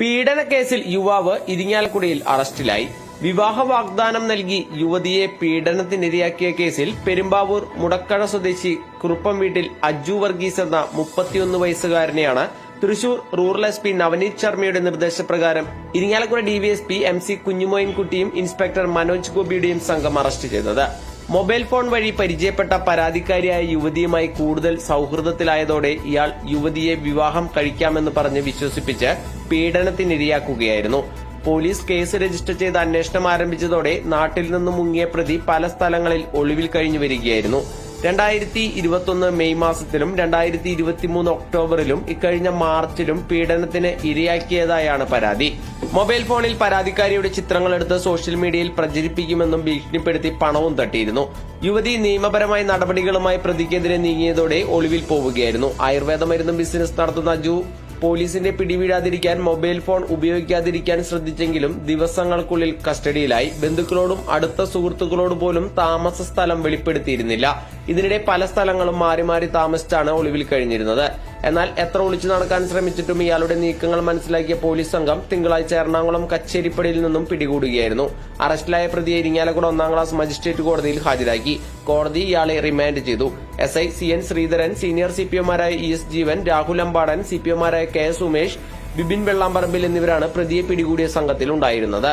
പീഡന കേസിൽ യുവാവ് ഇരിങ്ങാലക്കുടിയിൽ അറസ്റ്റിലായി. വിവാഹ വാഗ്ദാനം നൽകി യുവതിയെ പീഡനത്തിനിരയാക്കിയ കേസിൽ പെരുമ്പാവൂർ മുടക്കഴ സ്വദേശി കുറുപ്പം വീട്ടിൽ അജു വർഗീസ് എന്ന മുപ്പത്തിയൊന്ന് വയസ്സുകാരനെയാണ് Thrissur rural S P Navneet ശർമ്മയുടെ നിർദ്ദേശപ്രകാരം Irinjalakuda D V S P M C കുഞ്ഞുമോയിൻകുട്ടിയും inspector Manoj ഗോപിയുടെയും സംഘം അറസ്റ്റ് ചെയ്തത്. മൊബൈൽ ഫോൺ വഴി പരിചയപ്പെട്ട പരാതിക്കാരിയായ യുവതിയുമായി കൂടുതൽ സൌഹൃദത്തിലായതോടെ ഇയാൾ യുവതിയെ വിവാഹം കഴിക്കാമെന്ന് പറഞ്ഞ് വിശ്വസിപ്പിച്ച് പീഡനത്തിനിരയാക്കുകയായിരുന്നു. പോലീസ് കേസ് രജിസ്റ്റർ ചെയ്ത് അന്വേഷണം ആരംഭിച്ചതോടെ നാട്ടിൽ നിന്നും മുങ്ങിയ പ്രതി പല സ്ഥലങ്ങളിൽ ഒളിവിൽ കഴിഞ്ഞു വരികയായിരുന്നു. രണ്ടായിരത്തി ഇരുപത്തൊന്ന് മെയ് മാസത്തിലും രണ്ടായിരത്തി ഇരുപത്തിമൂന്ന് ഒക്ടോബറിലും ഇക്കഴിഞ്ഞ മാർച്ചിലും പീഡനത്തിന് ഇരയാക്കിയതായാണ് പരാതി. മൊബൈൽ ഫോണിൽ പരാതിക്കാരിയുടെ ചിത്രങ്ങളെടുത്ത് സോഷ്യൽ മീഡിയയിൽ പ്രചരിപ്പിക്കുമെന്നും ഭീഷണിപ്പെടുത്തി പണവും തട്ടിയിരുന്നു. യുവതി നിയമപരമായ നടപടികളുമായി പ്രതിക്കെതിരെ നീങ്ങിയതോടെ ഒളിവിൽ പോവുകയായിരുന്നു. ആയുർവേദ മരുന്നും ബിസിനസ് നടത്തുന്ന അജു പോലീസിന്റെ പിടിവീഴാതിരിക്കാൻ മൊബൈൽ ഫോൺ ഉപയോഗിക്കാതിരിക്കാൻ ശ്രദ്ധിച്ചെങ്കിലും ദിവസങ്ങൾക്കുള്ളിൽ കസ്റ്റഡിയിലായി. ബന്ധുക്കളോടും അടുത്ത സുഹൃത്തുക്കളോടും പോലും താമസ സ്ഥലം വെളിപ്പെടുത്തിയിരുന്നില്ല. ഇതിനിടെ പല സ്ഥലങ്ങളും മാറി മാറി താമസിച്ചാണ് ഒളിവിൽ കഴിഞ്ഞിരുന്നത്. എന്നാൽ എത്ര ഒളിച്ചു നടക്കാൻ ശ്രമിച്ചിട്ടും ഇയാളുടെ നീക്കങ്ങൾ മനസ്സിലാക്കിയ പോലീസ് സംഘം തിങ്കളാഴ്ച എറണാകുളം കച്ചേരിപ്പടിയിൽ നിന്നും പിടികൂടുകയായിരുന്നു. അറസ്റ്റിലായ പ്രതിയെ ഇരിങ്ങാലക്കുട ഒന്നാം ക്ലാസ് മജിസ്ട്രേറ്റ് കോടതിയിൽ ഹാജരാക്കി. കോടതി ഇയാളെ റിമാൻഡ് ചെയ്തു. S I C N Sreedharan senior C P ഒമാരായ E S Jeevan Rahul Ambadan C P ഒമാരായ K S Umesh Bibin വെള്ളാമ്പറമ്പിൽ എന്നിവരാണ് പ്രതിയെ പിടികൂടിയ സംഘത്തിൽ ഉണ്ടായിരുന്നത്